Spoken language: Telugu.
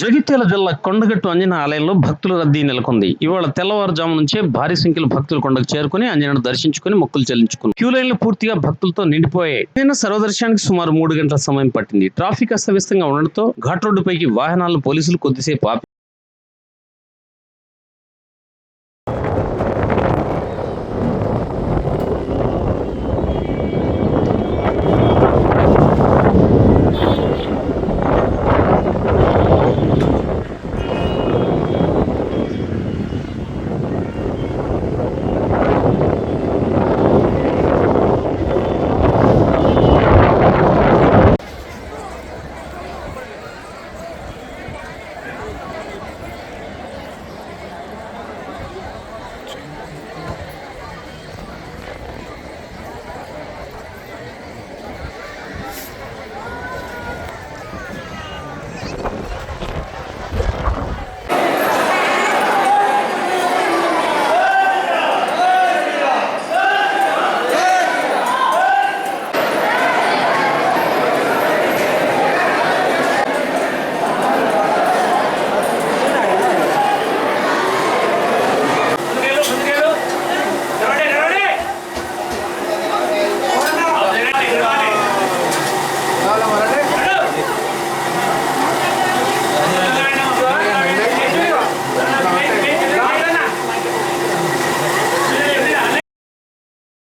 జగిత్యాల జిల్లా కొండగట్టు అంజన ఆలయంలో భక్తుల రద్దీ నెలకొంది. ఇవాళ తెల్లవారుజాము నుంచే భారీ సంఖ్యలో భక్తులు కొండకు చేరుకుని అంజనను దర్శించుకుని మొక్కులు చెల్లించుకుని క్యూ లైన్లు పూర్తిగా భక్తులతో నిండిపోయాయి. నిన్న సర్వదర్శనానికి సుమారు మూడు గంటల సమయం పట్టింది. ట్రాఫిక్ అస్తవ్యస్తంగా ఉండడంతో ఘాట్ రోడ్డుపైకి వాహనాలను పోలీసులు కొద్దిసేపు ఆపి